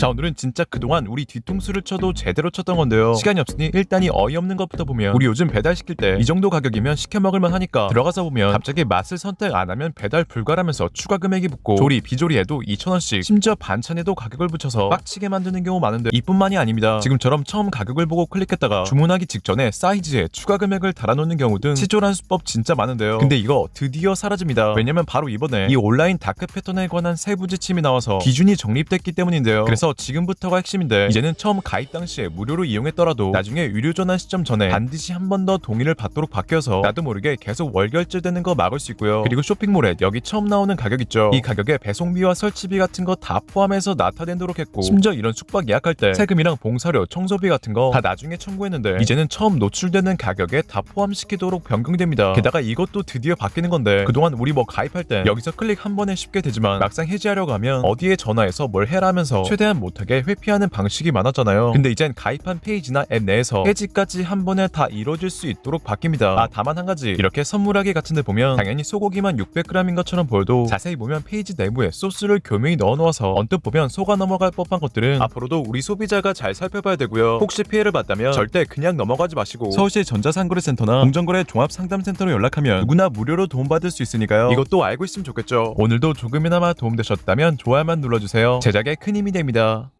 자 오늘은 진짜 그동안 우리 뒤통수를 쳐도 제대로 쳤던 건데요. 시간이 없으니 일단 이 어이없는 것부터 보면 우리 요즘 배달 시킬 때 이 정도 가격이면 시켜 먹을만 하니까 들어가서 보면 갑자기 맛을 선택 안 하면 배달 불가라면서 추가 금액이 붙고 조리 비조리해도 2,000원씩 심지어 반찬에도 가격을 붙여서 빡치게 만드는 경우 많은데 이뿐만이 아닙니다. 지금처럼 처음 가격을 보고 클릭했다가 주문하기 직전에 사이즈에 추가 금액을 달아놓는 경우 등 치졸한 수법 진짜 많은데요. 근데 이거 드디어 사라집니다. 왜냐면 바로 이번에 이 온라인 다크 패턴에 관한 세부 지침이 나와서 기준이 정립됐기 때문인데요. 그래서 지금부터가 핵심인데 이제는 처음 가입 당시에 무료로 이용했더라도 나중에 유료 전환 시점 전에 반드시 한 번 더 동의를 받도록 바뀌어서 나도 모르게 계속 월결제되는 거 막을 수 있고요. 그리고 쇼핑몰에 여기 처음 나오는 가격 있죠? 이 가격에 배송비와 설치비 같은 거 다 포함해서 나타내도록 했고 심지어 이런 숙박 예약할 때 세금이랑 봉사료 청소비 같은 거 다 나중에 청구했는데 이제는 처음 노출되는 가격에 다 포함시키도록 변경됩니다. 게다가 이것도 드디어 바뀌는 건데 그동안 우리 뭐 가입할 때 여기서 클릭 한 번에 쉽게 되지만 막상 해지하려고 하면 어디에 전화해서 뭘 해라면서 최대한 못하게 회피하는 방식이 많았잖아요. 근데 이젠 가입한 페이지나 앱 내에서 해지까지 한 번에 다 이루어질 수 있도록 바뀝니다. 아 다만 한 가지. 이렇게 선물하기 같은 데 보면 당연히 소고기만 600g인 것처럼 보여도 자세히 보면 페이지 내부에 소스를 교묘히 넣어놓아서 언뜻 보면 속아 넘어갈 법한 것들은 앞으로도 우리 소비자가 잘 살펴봐야 되고요. 혹시 피해를 봤다면 절대 그냥 넘어가지 마시고 서울시 전자상거래센터나 공정거래 종합상담센터로 연락하면 누구나 무료로 도움받을 수 있으니까요. 이것도 알고 있으면 좋겠죠. 오늘도 조금이나마 도움되셨다면 좋아요만 눌러주세요. 제작에 큰 힘이 됩니다 주시옵소서.